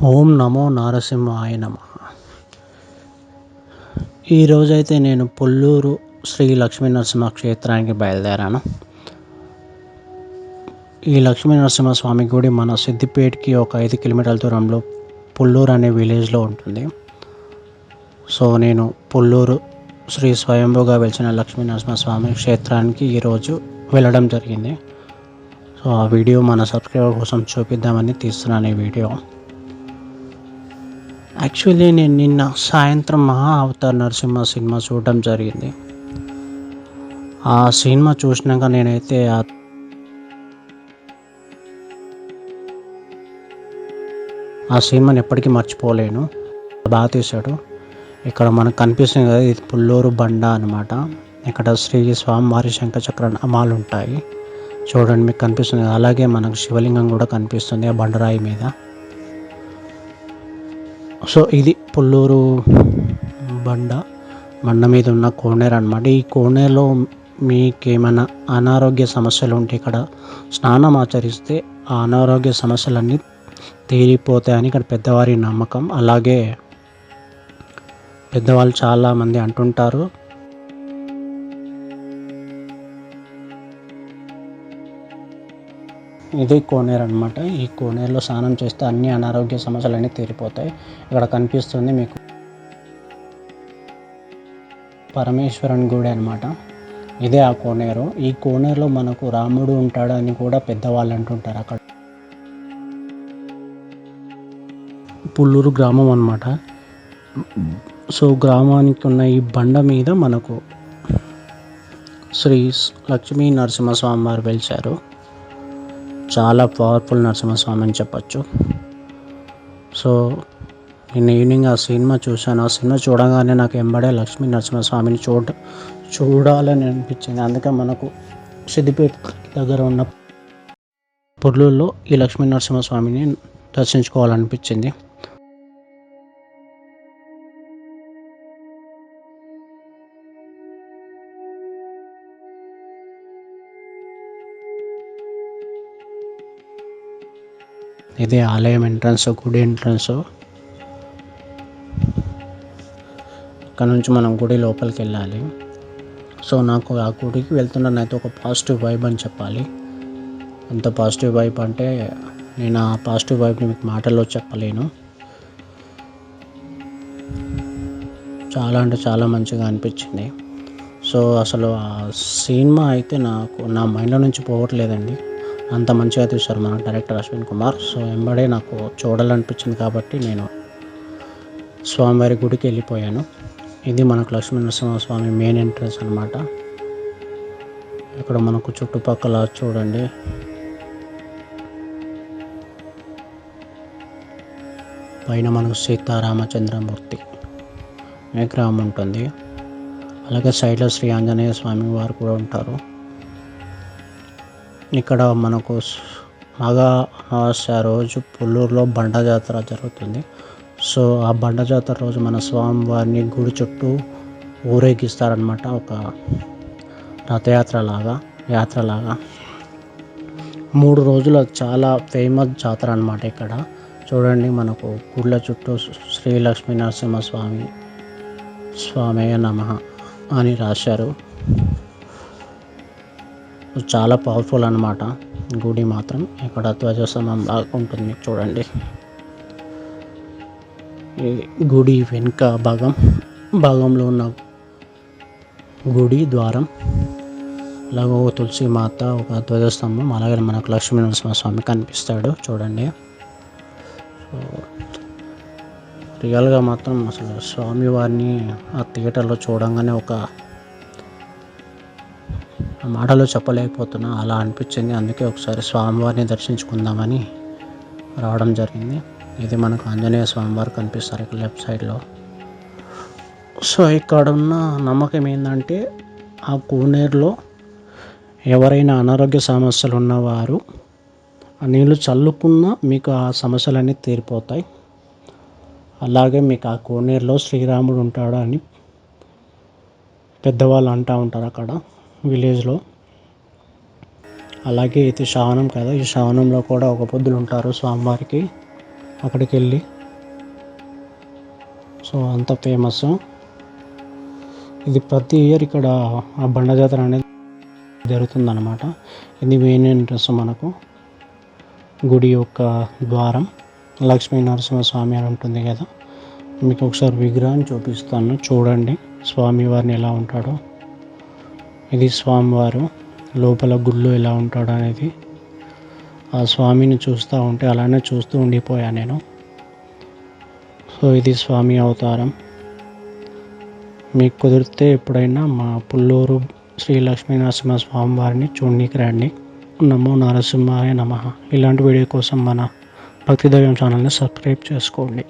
ఓం నమో నారసింహాయ నమ. ఈరోజైతే నేను పుల్లూరు శ్రీ లక్ష్మీ నరసింహ క్షేత్రానికి బయలుదేరాను. ఈ లక్ష్మీ నరసింహస్వామి గుడి మన సిద్దిపేటకి ఒక ఐదు కిలోమీటర్ల దూరంలో పుల్లూరు అనే విలేజ్లో ఉంటుంది. సో నేను పుల్లూరు శ్రీ స్వయంభూగా వెలిసిన లక్ష్మీ నరసింహస్వామి క్షేత్రానికి ఈరోజు వెళ్ళడం జరిగింది. సో ఆ వీడియో మన సబ్స్క్రైబర్ కోసం చూపిద్దామని తీస్తున్నాను ఈ వీడియో. యాక్చువల్లీ నేను నిన్న సాయంత్రం మహా అవతార్ నరసింహ సినిమా చూడడం జరిగింది. ఆ సినిమా చూసినాక నేనైతే ఆ ఆ సినిమాని ఎప్పటికీ మర్చిపోలేను. బాగా తీశాడు ఇక్కడ మనకు కనిపిస్తుంది కదా ఇది పుల్లూరు బండ అనమాట ఇక్కడ శ్రీ స్వామివారి శంఖచక్ర నామాలు ఉంటాయి. చూడండి మీకు కనిపిస్తుంది అలాగే మనకు శివలింగం కూడా కనిపిస్తుంది ఆ బండరాయి మీద. సో ఇది పుల్లూరు బండ. బండ మీద ఉన్న కోనేరు అనమాట ఈ కోనేరులో మీకు ఏమైనా అనారోగ్య సమస్యలు ఉంటే ఇక్కడ స్నానం ఆచరిస్తే ఆ అనారోగ్య సమస్యలన్నీ తీరిపోతాయని ఇక్కడ పెద్దవారి నమ్మకం. అలాగే పెద్దవాళ్ళు చాలామంది అంటుంటారు. ఇది కోనేరు అనమాట ఈ కోనేరులో స్నానం చేస్తే అన్ని అనారోగ్య సమస్యలన్నీ తీరిపోతాయి. ఇక్కడ కనిపిస్తుంది మీకు పరమేశ్వరన్ గుడి అనమాట ఇదే ఆ కోనేరు. ఈ కోనేరులో మనకు రాముడు ఉంటాడని కూడా పెద్దవాళ్ళు అంటుంటారు అక్కడ. పుల్లూరు గ్రామం అనమాట సో గ్రామానికి ఉన్న ఈ బండ మీద మనకు శ్రీ లక్ష్మీ నరసింహస్వామి వారు వెలిచారు. చాలా పవర్ఫుల్ నరసింహస్వామి అని చెప్పచ్చు. సో నేను ఈవినింగ్ ఆ సినిమా చూశాను. ఆ సినిమా చూడగానే నాకు ఎంబడే లక్ష్మీ నరసింహస్వామిని చూడ చూడాలని అనిపించింది. అందుకే మనకు సిద్దిపేట దగ్గర ఉన్న పొర్లూరులో ఈ లక్ష్మీ నరసింహస్వామిని దర్శించుకోవాలనిపించింది. ఇది ఆలయం ఎంట్రన్స్ గుడి ఎంట్రన్స్. అక్కడ నుంచి మనం గుడి లోపలికి వెళ్ళాలి. సో నాకు ఆ గుడికి వెళ్తున్నానైతే ఒక పాజిటివ్ వైబ్ అని చెప్పాలి. అంత పాజిటివ్ వైబ్ అంటే నేను ఆ పాజిటివ్ వైబ్ని మీకు మాటల్లో చెప్పలేను. చాలా అంటే చాలా మంచిగా అనిపించింది. సో అసలు ఆ సినిమా అయితే నాకు నా మైండ్లో నుంచి పోవట్లేదండి. అంత మంచిగా తీశారు మన డైరెక్టర్ అశ్విన్ కుమార్. సో వెంబడే నాకు చూడాలనిపించింది కాబట్టి నేను స్వామివారి గుడికి వెళ్ళిపోయాను. ఇది మనకు లక్ష్మీ నరసింహస్వామి మెయిన్ ఎంట్రన్స్ అనమాట ఇక్కడ మనకు చుట్టుపక్కల చూడండి. పైన మనకు సీతారామచంద్రమూర్తి విగ్రహం ఉంటుంది. అలాగే సైడ్లో శ్రీ ఆంజనేయ స్వామి వారు కూడా ఉంటారు. ఇక్కడ మనకు మగ అమావాస్య రోజు పుల్లూరులో బండ జాతర జరుగుతుంది. సో ఆ బండ జాతర రోజు మన స్వామివారిని గుడి చుట్టూ ఊరేగిస్తారనమాట ఒక రథయాత్ర లాగా యాత్ర లాగా మూడు రోజుల చాలా ఫేమస్ జాతర అనమాట ఇక్కడ. చూడండి మనకు గుళ్ళ చుట్టూ శ్రీ లక్ష్మీ నరసింహస్వామి స్వామయ్య నమ అని రాశారు. చాలా పవర్ఫుల్ అనమాట గుడి మాత్రం ఇక్కడ ధ్వజస్తంభం లాగా ఉంటుంది చూడండి. గుడి వెనుక భాగం భాగంలో ఉన్న గుడి ద్వారం అలాగే ఒక తులసి మాత ఒక ధ్వజస్తంభం అలాగే మనకు లక్ష్మీ నరసింహస్వామి కనిపిస్తాడు చూడండి. సో రియల్గా మాత్రం అసలు స్వామివారిని ఆ థియేటర్లో చూడంగానే ఒక మాటలో చెప్పలేకపోతున్నా అలా అనిపించింది. అందుకే ఒకసారి స్వామివారిని దర్శించుకుందామని రావడం జరిగింది. ఇది మనకు ఆంజనేయ స్వామివారు కనిపిస్తారు ఇక్కడ లెఫ్ట్ సైడ్లో. సో ఇక్కడ ఉన్న నమ్మకం ఏంటంటే ఆ కోనేరులో ఎవరైనా అనారోగ్య సమస్యలు ఉన్నవారు ఆ నీళ్ళు చల్లుకున్నా మీకు ఆ సమస్యలన్నీ తీరిపోతాయి. అలాగే మీకు ఆ కోనేరులో శ్రీరాముడు ఉంటాడు అని పెద్దవాళ్ళు అంటూ ఉంటారు అక్కడ. విలేజ్లో. అలాగే ఇది శ్రావణం కదా ఈ శ్రావణంలో కూడా ఒక పొద్దులు ఉంటారు స్వామివారికి అక్కడికి వెళ్ళి సో అంత ఫేమస్. ఇది ప్రతి ఇయర్ ఇక్కడ ఆ బండ జాతర అనేది జరుగుతుందన్నమాట. ఇది మెయిన్ ఇంట్రెస్ట్ మనకు. గుడి యొక్క ద్వారం. లక్ష్మీ నరసింహస్వామి అని ఉంటుంది కదా. మీకు ఒకసారి విగ్రహాన్ని చూపిస్తాను. చూడండి స్వామివారిని ఎలా ఉంటాడో. ఇది స్వామివారు లోపల గుళ్ళు ఎలా ఉంటాడో అనేది. ఆ స్వామిని చూస్తూ ఉంటే అలానే చూస్తూ ఉండిపోయా నేను. సో ఇది స్వామి అవతారం. మీకు కుదిరితే ఎప్పుడైనా మా పుల్లూరు శ్రీ లక్ష్మీ నరసింహ స్వామి వారిని చూడనీకి రండి. నమో నరసింహాయ నమ. ఇలాంటి వీడియో కోసం మన భక్తి దైవం ఛానల్ని సబ్స్క్రైబ్ చేసుకోండి.